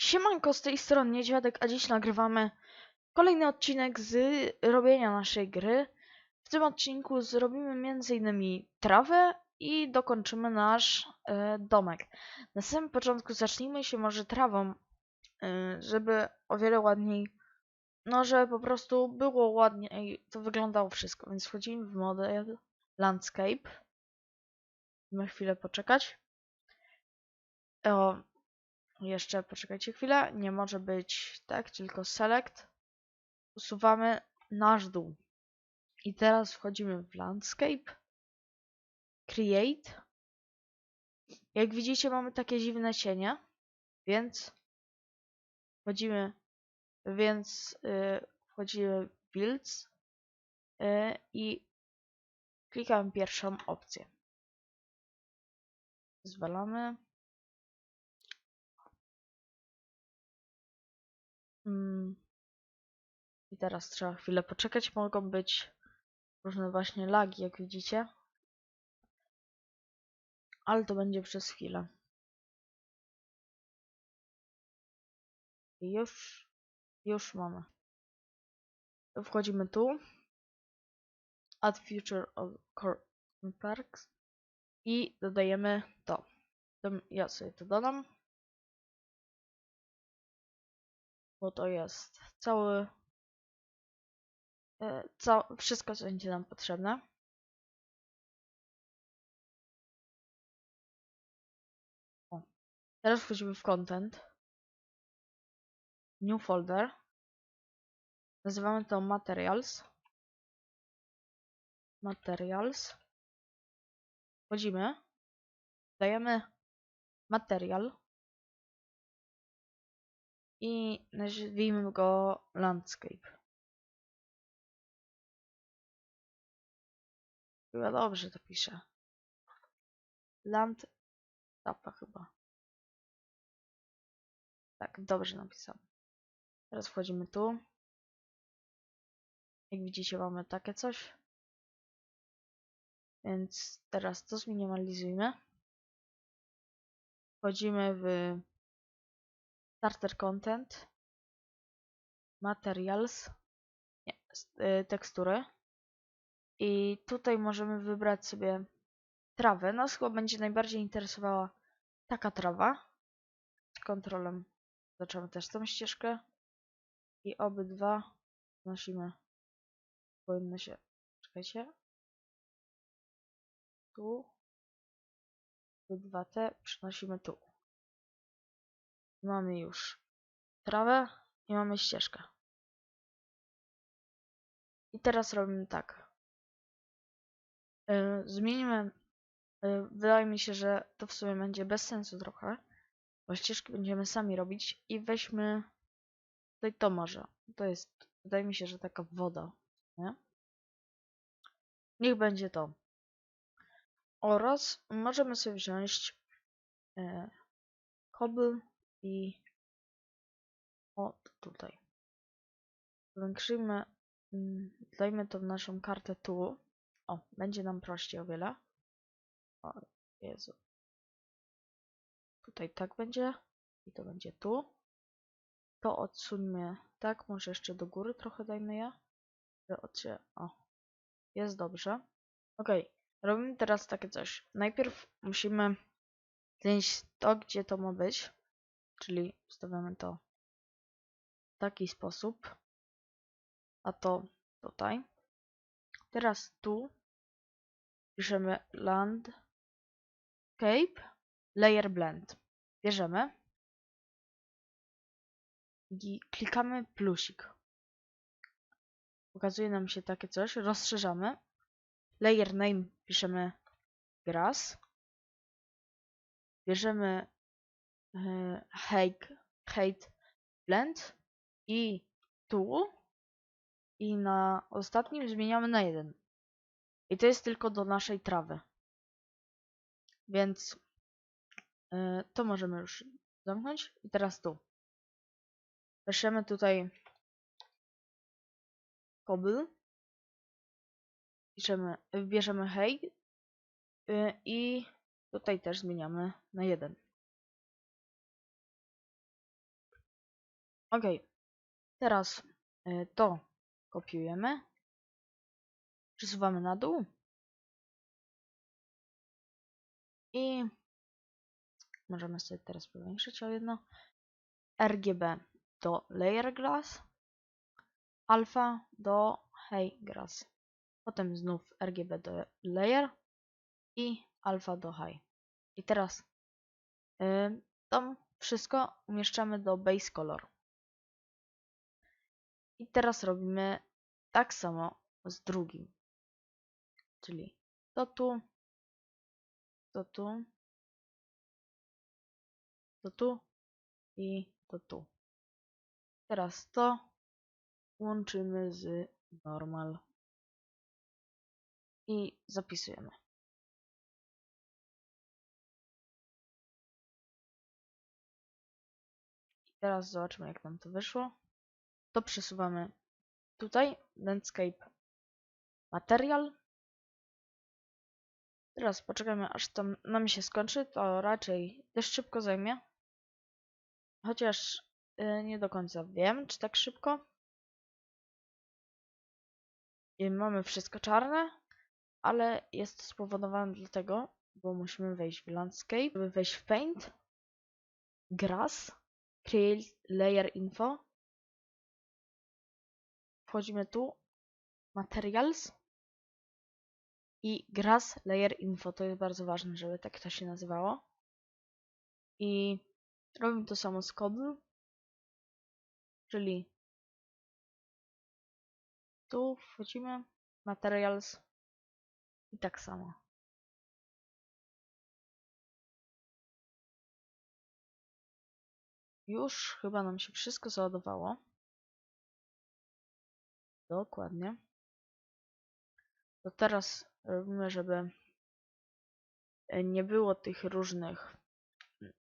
Siemanko, z tej strony Niedźwiadek, a dziś nagrywamy kolejny odcinek z robienia naszej gry. W tym odcinku zrobimy m.in. trawę i dokończymy nasz e, domek. Na samym początku zacznijmy się może trawą, e, żeby o wiele ładniej, no żeby po prostu było ładniej, to wyglądało wszystko. Więc wchodzimy w model Landscape. Musimy chwilę poczekać. Jeszcze poczekajcie chwilę. Nie może być tak, tylko select. Usuwamy nasz dół. I teraz wchodzimy w landscape. Create. Jak widzicie mamy takie dziwne cienie. Więc wchodzimy więc yy, wchodzimy w builds yy, i klikamy pierwszą opcję. Zwalamy. Mm. I teraz trzeba chwilę poczekać. Mogą być różne właśnie lagi, jak widzicie. Ale to będzie przez chwilę. I już, już mamy. Wchodzimy tu. Add feature of parks. I dodajemy to. to. Ja sobie to dodam. Bo to jest cały, e, ca wszystko co będzie nam potrzebne. O. Teraz wchodzimy w content. New folder. Nazywamy to materials. Materials. Wchodzimy. Dajemy material i nazwijmy go Landscape. Chyba dobrze to piszę. Land tapa chyba. Tak, dobrze napisałem. Teraz wchodzimy tu. Jak widzicie mamy takie coś. Więc teraz to zminimalizujmy. Wchodzimy w starter content, materials, nie, y, tekstury. I tutaj możemy wybrać sobie trawę. Nas chyba będzie najbardziej interesowała taka trawa. Kontrolem zaczynamy też tą ścieżkę. I obydwa wnosimy. Powinno się. Czekajcie. Tu. Obydwa te przynosimy tu. Mamy już trawę i mamy ścieżkę. I teraz robimy tak. Yy, zmienimy. Yy, wydaje mi się, że to w sumie będzie bez sensu trochę. Bo ścieżki będziemy sami robić. I weźmy. Tutaj to może. To jest. Wydaje mi się, że taka woda. Nie? Niech będzie to. Oraz możemy sobie wziąć. Yy, cobble i o tutaj. Zwiększymy, mm, dajmy to w naszą kartę tu. O, będzie nam prościej o wiele. O, Jezu. Tutaj tak będzie i to będzie tu. To odsuńmy tak, może jeszcze do góry trochę dajmy je. O, jest dobrze. Ok, robimy teraz takie coś. Najpierw musimy znaleźć to, gdzie to ma być czyli ustawiamy to w taki sposób, a to tutaj. Teraz tu piszemy landscape layer blend. Bierzemy i klikamy plusik. Pokazuje nam się takie coś, rozszerzamy. Layer name piszemy grass. Bierzemy hate, hate blend i tu i na ostatnim zmieniamy na jeden. I to jest tylko do naszej trawy. Więc yy, to możemy już zamknąć. I teraz tu. Piszemy tutaj kobyl. Piszemy, wybierzemy hej yy, i tutaj też zmieniamy na jeden. Ok, teraz y, to kopiujemy, przesuwamy na dół i możemy sobie teraz powiększyć o jedno. RGB do Layer Glass, Alpha do High Grass. Potem znów RGB do Layer i Alpha do High. I teraz yy, to wszystko umieszczamy do Base Color. I teraz robimy tak samo z drugim. Czyli to tu, to tu, to tu i to tu. Teraz to łączymy z normal i zapisujemy. I teraz zobaczmy jak nam to wyszło. To przesuwamy tutaj, landscape material. Teraz poczekamy aż to nam się skończy, to raczej dość szybko zajmie. Chociaż yy, nie do końca wiem, czy tak szybko. I mamy wszystko czarne, ale jest to spowodowane dlatego, bo musimy wejść w landscape, żeby wejść w paint, grass, create layer info. Wchodzimy tu, materials i grass layer info. To jest bardzo ważne, żeby tak to się nazywało. I robimy to samo z kodem, czyli tu wchodzimy, materials i tak samo. Już chyba nam się wszystko załadowało. Dokładnie. To teraz robimy, żeby nie było tych różnych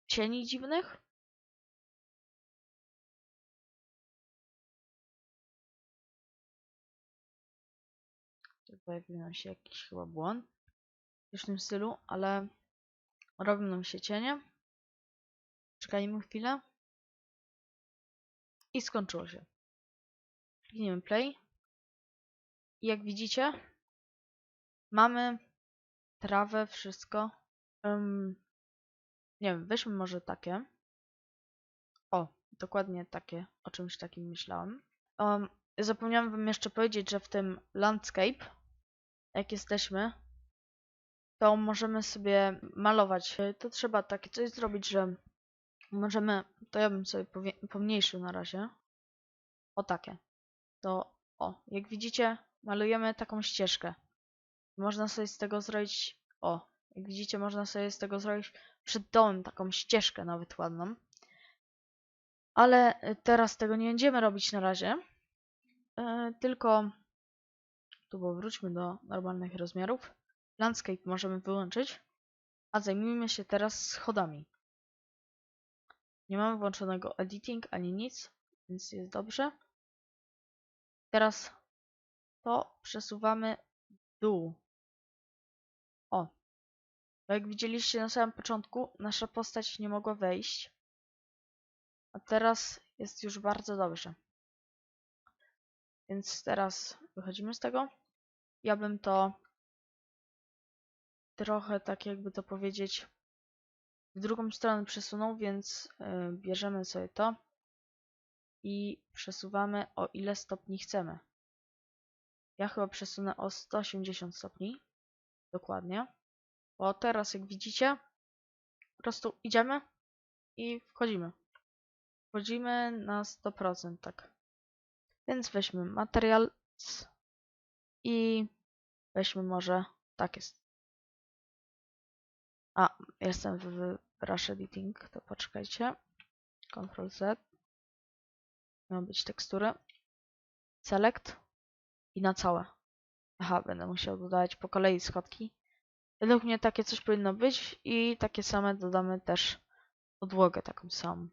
cieni dziwnych. Pojawił nam się jakiś chyba błąd w tym stylu, ale robią nam się cienie. Czekajmy chwilę. I skończyło się. Klikniemy play. Jak widzicie, mamy trawę, wszystko. Um, nie wiem, weźmy może takie. O, dokładnie takie, o czymś takim myślałem. Um, zapomniałem wam jeszcze powiedzieć, że w tym landscape, jak jesteśmy, to możemy sobie malować. To trzeba takie coś zrobić, że możemy, to ja bym sobie pomniejszył na razie. O takie. To, o, jak widzicie, malujemy taką ścieżkę. Można sobie z tego zrobić, o, jak widzicie, można sobie z tego zrobić przed domem taką ścieżkę nawet ładną. Ale y, teraz tego nie będziemy robić na razie. Yy, tylko tu powróćmy do normalnych rozmiarów. Landscape możemy wyłączyć, a zajmijmy się teraz schodami. Nie mamy włączonego editing ani nic, więc jest dobrze. Teraz to przesuwamy dół. O, jak widzieliście na samym początku, nasza postać nie mogła wejść. A teraz jest już bardzo dobrze. Więc teraz wychodzimy z tego. Ja bym to trochę tak jakby to powiedzieć w drugą stronę przesunął, więc yy, bierzemy sobie to i przesuwamy o ile stopni chcemy. Ja chyba przesunę o 180 stopni. Dokładnie. Bo teraz jak widzicie, po prostu idziemy i wchodzimy. Wchodzimy na 100%, tak. Więc weźmy material i weźmy może tak jest. A, jestem w Brush Editing, to poczekajcie. Ctrl Z. Miały być tekstury. Select i na całe. Aha, będę musiał dodawać po kolei schodki. Według mnie takie coś powinno być i takie same dodamy też podłogę taką samą.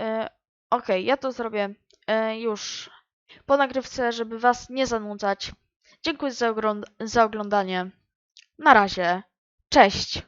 E, ok, ja to zrobię e, już po nagrywce, żeby was nie zanudzać. Dziękuję za, za oglądanie. Na razie. Cześć.